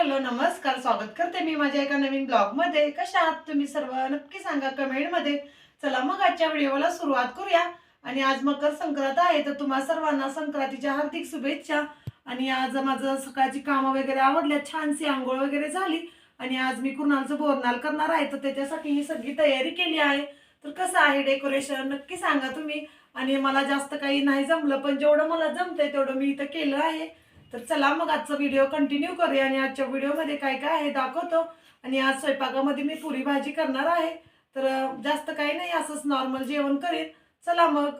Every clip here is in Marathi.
हॅलो नमस्कार स्वागत करते मी माझ्या एका नवीन ब्लॉगमध्ये कशा आहात तुम्ही सर्व? नक्की सांगा कमेंटमध्ये चला मग आजच्या व्हिडिओला सुरुवात करूया. आणि आज मकर संक्रांत आहे तर तुम्हा सर्वांना संक्रांतीच्या हार्दिक शुभेच्छा. आणि आज माझं सकाळची कामं वगैरे आवडल्या छानशी आंघोळ वगैरे झाली. आणि आज मी कुणालचं बोरनाल करणार आहे तर त्याच्यासाठी ही सगळी तयारी केली आहे. तर कसं आहे डेकोरेशन? नक्की सांगा तुम्ही. आणि मला जास्त काही नाही जमलं पण जेवढं मला जमतंय तेवढं मी इथं केलं आहे. तर चला मग आजचा व्हिडिओ कंटिन्यू करूया आणि आजच्या व्हिडिओमध्ये काय काय आहे दाखवतो. आणि आज स्वयंपाकामध्ये मी पुरी भाजी करणार आहे. तर जास्त काही नाही असंच नॉर्मल जेवण करेन. चला मग.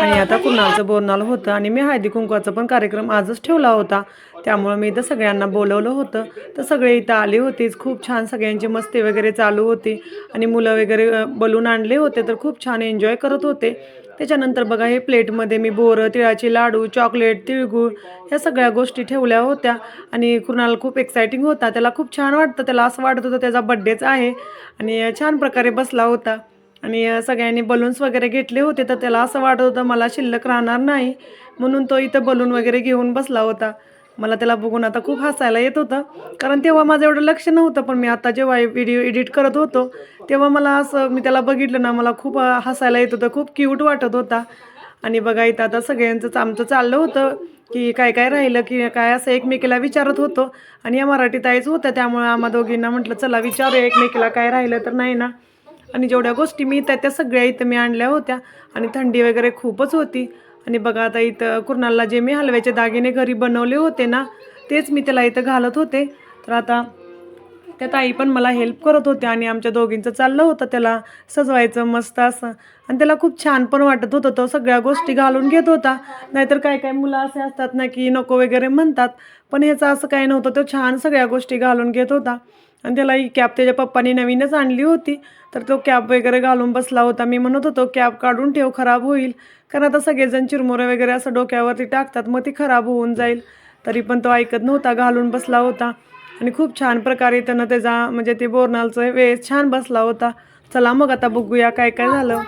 आणि आता कुणालचं बोरनाल होतं आणि मी हळदी कुंकवाचा पण कार्यक्रम आजच ठेवला होता. त्यामुळं मी इथं सगळ्यांना बोलवलं होतं. तर सगळे इथं आले होतेच खूप छान सगळ्यांची मस्ती वगैरे चालू होती. आणि मुलं वगैरे बलून आणले होते तर खूप छान एन्जॉय करत होते. त्याच्यानंतर बघा हे प्लेटमध्ये मी बोरं तिळाचे लाडू चॉकलेट तिळगुळ ह्या सगळ्या गोष्टी ठेवल्या होत्या. आणि कुणाल खूप एक्सायटिंग होता. त्याला खूप छान वाटतं. त्याला असं वाटत होतं त्याचा बड्डेच आहे. आणि छान प्रकारे बसला होता. आणि सगळ्यांनी बलून्स वगैरे घेतले होते. तर त्याला असं वाटत होतं मला शिल्लक राहणार नाही. म्हणून तो इथं बलून वगैरे घेऊन बसला होता. मला त्याला बघून आता खूप हसायला येत होतं. कारण तेव्हा माझं एवढं लक्ष नव्हतं पण मी आता जेव्हा व्हिडिओ एडिट करत होतो तेव्हा मला असं मी त्याला बघितलं ना मला खूप हसायला येत होतं खूप क्यूट वाटत होता. आणि बघा इथं आता सगळ्यांचं आमचं चाललं होतं की काय काय राहिलं की काय असं एकमेकीला विचारत होतो. आणि या मराठीत आईच होतं त्यामुळे आम्हा दोघींना म्हटलं चला विचारूया एकमेकीला काय राहिलं तर नाही ना. आणि जेवढ्या गोष्टी मी त्या त्या सगळ्या इथं मी आणल्या होत्या. आणि थंडी वगैरे खूपच होती. आणि बघा आता इथं कुर्नालला जे मी हलव्याचे दागिने घरी बनवले होते ना तेच मी त्याला इथं घालत होते. तर आता त्या ताई पण मला हेल्प करत होत्या आणि आमच्या दोघींचं चाललं होतं त्याला सजवायचं मस्त असं. आणि त्याला खूप छान पण वाटत होतं तो सगळ्या गोष्टी घालून घेत होता. नाहीतर काय काय मुलं असे असतात ना की नको वगैरे म्हणतात. पण ह्याचं असं काही नव्हतं तो छान सगळ्या गोष्टी घालून घेत होता. आणि त्याला ही कॅप त्याच्या पप्पानी नवीनच आणली होती. तर तो कॅप वगैरे घालून बसला होता. मी म्हणत होतो कॅप काढून ठेव खराब होईल. कारण आता सगळेजण चिरमुरे वगैरे असं डोक्यावरती टाकतात. मग ती खराब होऊन जाईल. तरी पण तो ऐकत नव्हता घालून बसला होता. आणि खूप छान प्रकारे त्यानं त्याचा म्हणजे ते बोरनालचं वेळेस छान बसला होता. चला मग आता बघूया काय काय झालं.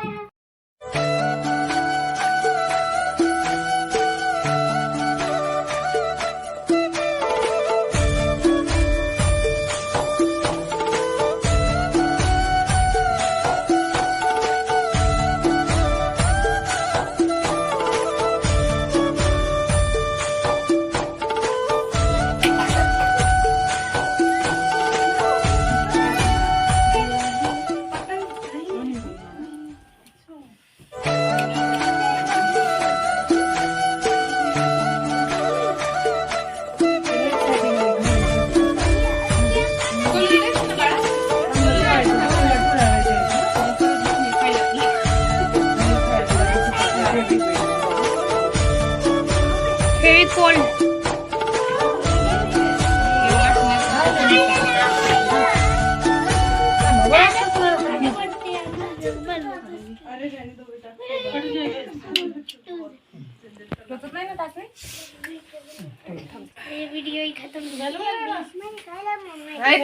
फेविकॉल व्हिडिओ खतम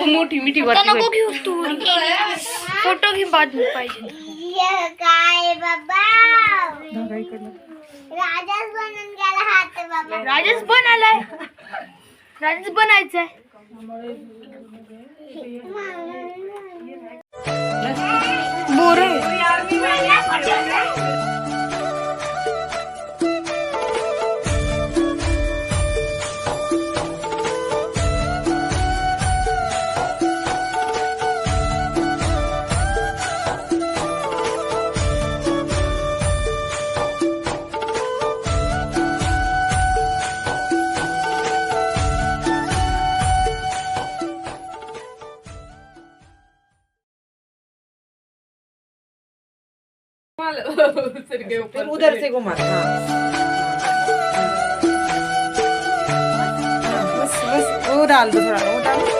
तू मोठी मिठी नको घेऊ तू फ़ोटो घे बाद में पाहिजे काय बाबा। राजाच बनून राजेश बन आलाय. राजेश बनायचंय. बोर. उधर से घुमा बस बस वो डाल दो थोड़ा वो डाल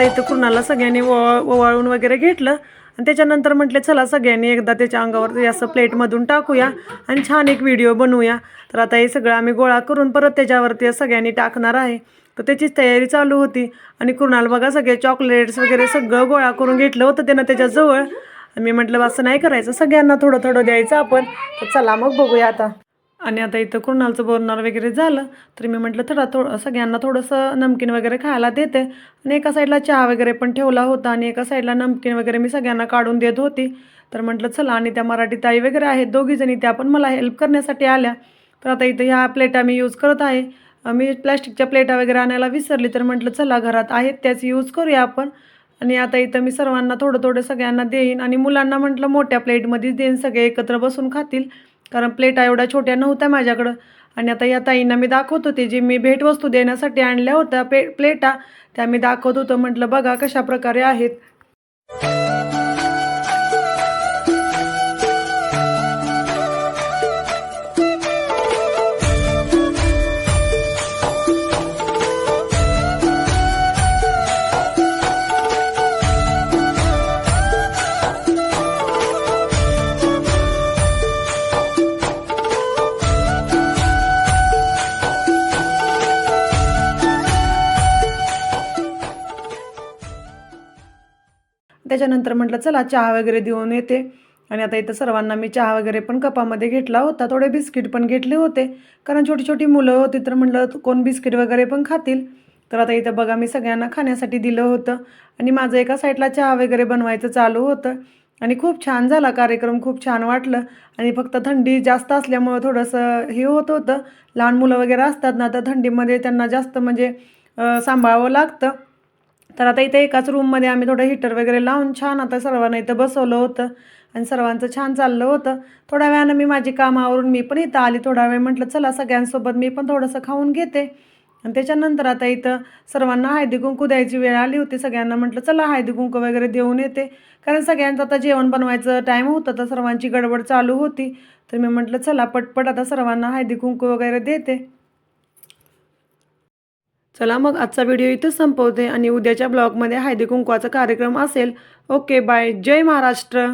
आता इथं कुणाला सगळ्यांनी ओवाळून वगैरे घेतलं. आणि त्याच्यानंतर म्हटले चला सगळ्यांनी एकदा त्याच्या अंगावर असं प्लेटमधून टाकूया आणि छान एक व्हिडिओ बनवूया. तर आता हे सगळं आम्ही गोळा करून परत त्याच्यावरती सगळ्यांनी टाकणार आहे. तर त्याचीच तयारी चालू होती. आणि कुणाल बघा सगळे चॉकलेट्स वगैरे सगळं गोळा करून घेतलं होतं त्यानं त्याच्याजवळ. मी म्हटलं असं नाही करायचं. सगळ्यांना थोडं थोडं द्यायचं आपण. तर चला मग बघूया आता. आणि आता इथं कुणालचं बोरणार वगैरे झालं तर मी म्हटलं थोडा थोडं सगळ्यांना थोडंसं नमकीन वगैरे खायला देते. आणि एका साईडला चहा वगैरे पण ठेवला होता आणि एका साईडला नमकीन वगैरे मी सगळ्यांना काढून देत होती. तर म्हटलं चला आणि त्या मराठी ताई वगैरे आहेत दोघीजणी त्या पण मला हेल्प करण्यासाठी आल्या. तर आता इथं ह्या प्लेटा मी यूज करत आहे. मी प्लॅस्टिकच्या प्लेटा वगैरे आणायला विसरली तर म्हटलं चला घरात आहेत त्याच यूज करूया आपण. आणि आता इथं मी सर्वांना थोडं थोडं सगळ्यांना देईन आणि मुलांना म्हटलं मोठ्या प्लेटमध्येच देईन सगळे एकत्र बसून खातील. कारण प्लेटा एवढ्या छोट्या नव्हत्या माझ्याकडं. आणि आता या ताईंना मी दाखवत होते जे मी भेटवस्तू देण्यासाठी आणल्या होत्या पे प्लेटा त्या मी दाखवत होतं. म्हटलं बघा कशा प्रकारे आहेत. त्याच्यानंतर म्हटलं चला चहा वगैरे देऊन येते. आणि आता इथं सर्वांना मी चहा वगैरे पण कपामध्ये घेतला होता. थोडे बिस्किट पण घेतले होते. कारण छोटी छोटी मुलं होती तर म्हटलं कोण बिस्किट वगैरे पण खातील? तर आता इथं बघा मी सगळ्यांना खाण्यासाठी दिलं होतं. आणि माझं एका साईडला चहा वगैरे बनवायचं चालू होतं. आणि खूप छान झाला कार्यक्रम खूप छान वाटलं. आणि फक्त थंडी जास्त असल्यामुळं थोडंसं हे होत होतं. लहान मुलं वगैरे असतात ना तर थंडीमध्ये त्यांना जास्त म्हणजे सांभाळावं लागतं. तर आता इथे एकाच रूममध्ये आम्ही थोडं हीटर वगैरे लावून छान आता सर्वांना इथं बसवलं होतं. आणि सर्वांचं छान चाललं होतं. थोड्या वेळानं मी माझी कामावरून मी पण इथं आली. थोडा वेळ म्हटलं चला सगळ्यांसोबत मी पण थोडंसं खाऊन घेते. आणि त्याच्यानंतर आता इथं सर्वांना हळदी कुंकू द्यायची वेळ आली होती. सगळ्यांना म्हटलं चला हळदी कुंकू वगैरे देऊन येते. कारण सगळ्यांचं आता जेवण बनवायचं टाईम होतं तर सर्वांची गडबड चालू होती. तर मी म्हटलं चला पटपट आता सर्वांना हळदी कुंकू वगैरे देते. चला मग आजचा व्हिडिओ इथं संपवते आणि उद्याच्या ब्लॉगमध्ये हळदी कुंकवाचा कार्यक्रम असेल. ओके बाय जय महाराष्ट्र.